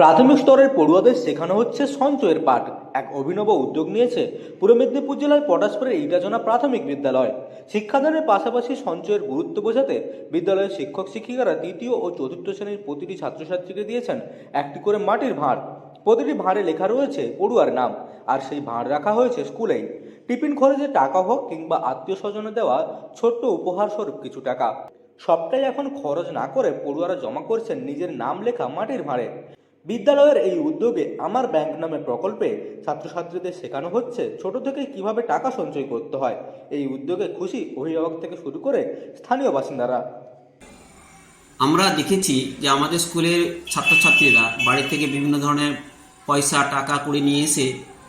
প্রাথমিক স্তরের পড়ুয়াদের শেখানো হচ্ছে সঞ্চয়ের পাঠ। এক অভিনব উদ্যোগ নিয়েছে পূর্ব মেদিনীপুর জেলার পটাশপুরের ইটাজনা প্রাথমিক বিদ্যালয়। শিক্ষাদানের পাশাপাশি সঞ্চয়ের গুরুত্ব বোঝাতে বিদ্যালয়ের শিক্ষক শিক্ষিকারা তৃতীয় ও চতুর্থ শ্রেণির প্রতিটি ছাত্রছাত্রীকে দিয়েছেন একটি করে মাটির ভাঁড়। প্রতিটি ভাঁড়ে লেখা রয়েছে পড়ুয়ার নাম, আর সেই ভাঁড় রাখা হয়েছে স্কুলেই। টিফিন খরচে টাকা হোক কিংবা আত্মীয় স্বজনে দেওয়া ছোট্ট উপহার স্বরূপ কিছু টাকা। সবটাই এখন খরচ না করে পড়ুয়ারা জমা করছেন নিজের নাম লেখা মাটির ভাঁড়ে। বিদ্যালয়ের এই উদ্যোগে আমার ব্যাংক নামে প্রকল্পে ছাত্রছাত্রীদের শেখানো হচ্ছে ছোট থেকে কীভাবে টাকা সঞ্চয় করতে হয়। এই উদ্যোগে খুশি অভিভাবক থেকে শুরু করে স্থানীয় বাসিন্দারা। আমরা দেখেছি যে আমাদের স্কুলের ছাত্রছাত্রীরা বাড়ি থেকে বিভিন্ন ধরনের পয়সা, টাকা করে নিয়ে এসে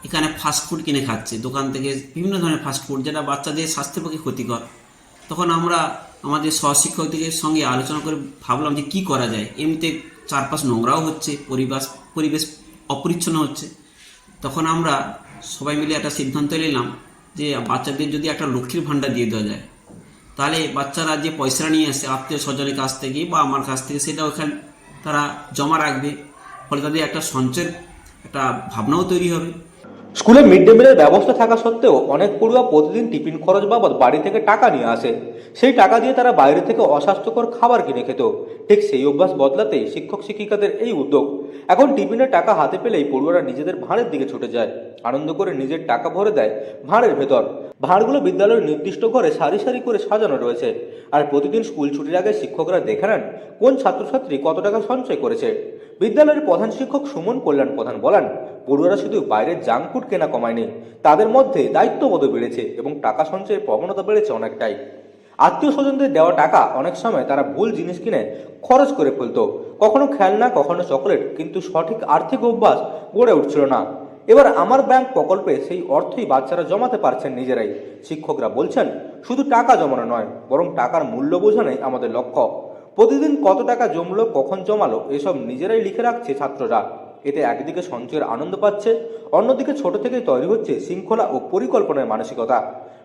এখানে ফাস্টফুড কিনে খাচ্ছে। দোকান থেকে বিভিন্ন ধরনের ফাস্টফুড যেটা বাচ্চাদের স্বাস্থ্যের পক্ষে ক্ষতিকর। তখন আমরা আমাদের সহশিক্ষকদের সঙ্গে আলোচনা করে ভাবলাম যে কি করা যায়। এমনিতে চারপাশ নোংরাও হচ্ছে, পরিবেশ পরিবেশ অপরিচ্ছন্ন হচ্ছে। তখন আমরা সবাই মিলে একটা সিদ্ধান্ত নিলাম যে বাচ্চাদের যদি একটা লক্ষ্মীর ভাণ্ডার দিয়ে দেওয়া যায়, তাহলে বাচ্চারা যে পয়সা নিয়ে আসে, আত্মীয় স্বজনের কাছ থেকে বা আমার কাছ থেকে সেটা ওখানে তারা জমা রাখবে। ফলে তাদের একটা সঞ্চয়ের একটা ভাবনাও তৈরি হবে। স্কুলে মিড ডে মিলের ব্যবস্থা থাকা সত্ত্বেও অনেক পড়ুয়া প্রতিদিন টিফিন খরচ বাবদ বাড়ি থেকে টাকা নিয়ে আসে। সেই টাকা দিয়ে তারা বাইরে থেকে অস্বাস্থ্যকর খাবার কিনে খেত। ঠিক সেই অভ্যাস বদলাতেই শিক্ষক শিক্ষিকাদের এই উদ্যোগ। এখন টিফিনের টাকা হাতে পেলেই পড়ুয়ারা নিজেদের ভাঁড়ের দিকে ছুটে যায়। আনন্দ করে নিজের টাকা ভরে দেয় ভাঁড়ের ভেতর। ভাঁড়গুলো বিদ্যালয়ের নির্দিষ্ট ঘরে সারি সারি করে সাজানো রয়েছে। আর প্রতিদিন স্কুল ছুটির আগে শিক্ষকরা দেখে নেন কোন ছাত্রছাত্রী কত টাকা সঞ্চয় করেছে। বিদ্যালয়ের প্রধান শিক্ষক সুমন কল্যাণ প্রধান বলেন পড়ুয়ারা শুধু বাইরের জাঙ্ক ফুড কেনা কমায়নি, তাদের মধ্যে দায়িত্ববোধ বেড়েছে এবং টাকা সঞ্চয়ের প্রবণতা বেড়েছে অনেকটাই। আত্মীয় স্বজনদের দেওয়া টাকা অনেক সময় তারা ভুল জিনিস কিনে খরচ করে ফেলতো। কখনো খেলনা, কখনো চকোলেট, কিন্তু সঠিক আর্থিক অভ্যাস গড়ে উঠছিল না। এবার আমার ব্যাংক প্রকল্পে সেই অর্থই বাচ্চারা জমাতে পারছেন নিজেরাই। শিক্ষকরা বলছেন, শুধু টাকা জমানো নয়, বরং টাকার মূল্য বোঝানোই আমাদের লক্ষ্য। প্রতিদিন কত টাকা জমলো, কখন জমালো, এসব নিজেরাই লিখে রাখছে ছাত্ররা। এতে একদিকে সঞ্চয়ের আনন্দ পাচ্ছে, অন্যদিকে ছোট থেকেই তৈরি হচ্ছে শৃঙ্খলা ও পরিকল্পনার মানসিকতা।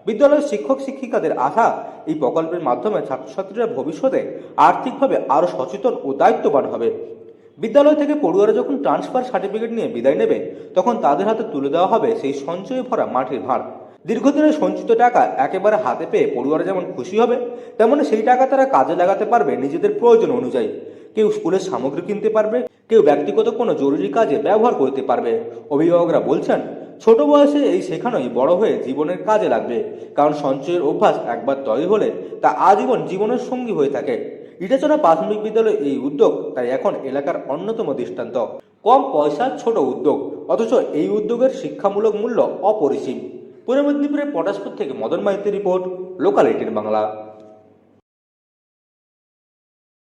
বিদ্যালয়ের শিক্ষক শিক্ষিকাদের আশা, এই প্রকল্পের মাধ্যমে ছাত্রছাত্রীরা ভবিষ্যতে আর্থিকভাবে আরও সচেতন ও দায়িত্ববান হবে। বিদ্যালয় থেকে পড়ুয়ারা যখন ট্রান্সফার সার্টিফিকেট নিয়ে বিদায় নেবে, তখন তাদের হাতে তুলে দেওয়া হবে সেই সঞ্চয়ে ভরা মাটির ভাঁড়। দীর্ঘদিনের সঞ্চিত টাকা একেবারে হাতে পেয়ে পড়ুয়ারা যেমন খুশি হবে, তেমনি সেই টাকা তারা কাজে লাগাতে পারবে নিজেদের প্রয়োজন অনুযায়ী। কেউ স্কুলের সামগ্রী কিনতে পারবে, কেউ ব্যক্তিগত কোনো জরুরি কাজে ব্যবহার করতে পারবে। অভিভাবকরা বলছেন, ছোট বয়সে এই শেখানোই বড় হয়ে জীবনের কাজে লাগবে, কারণ সঞ্চয়ের অভ্যাস একবার তৈরি হলে তা আজীবন জীবনের সঙ্গী হয়ে থাকে। ইটাচনা প্রাথমিক বিদ্যালয়ের এই উদ্যোগ তাই এখন এলাকার অন্যতম দৃষ্টান্ত। কম পয়সার ছোট উদ্যোগ, অথচ এই উদ্যোগের শিক্ষামূলক মূল্য অপরিসীম। পূর্ব মেদিনীপুরের পটাশপুর থেকে মদন মাইতির রিপোর্ট, লোকাল এইটিন বাংলা।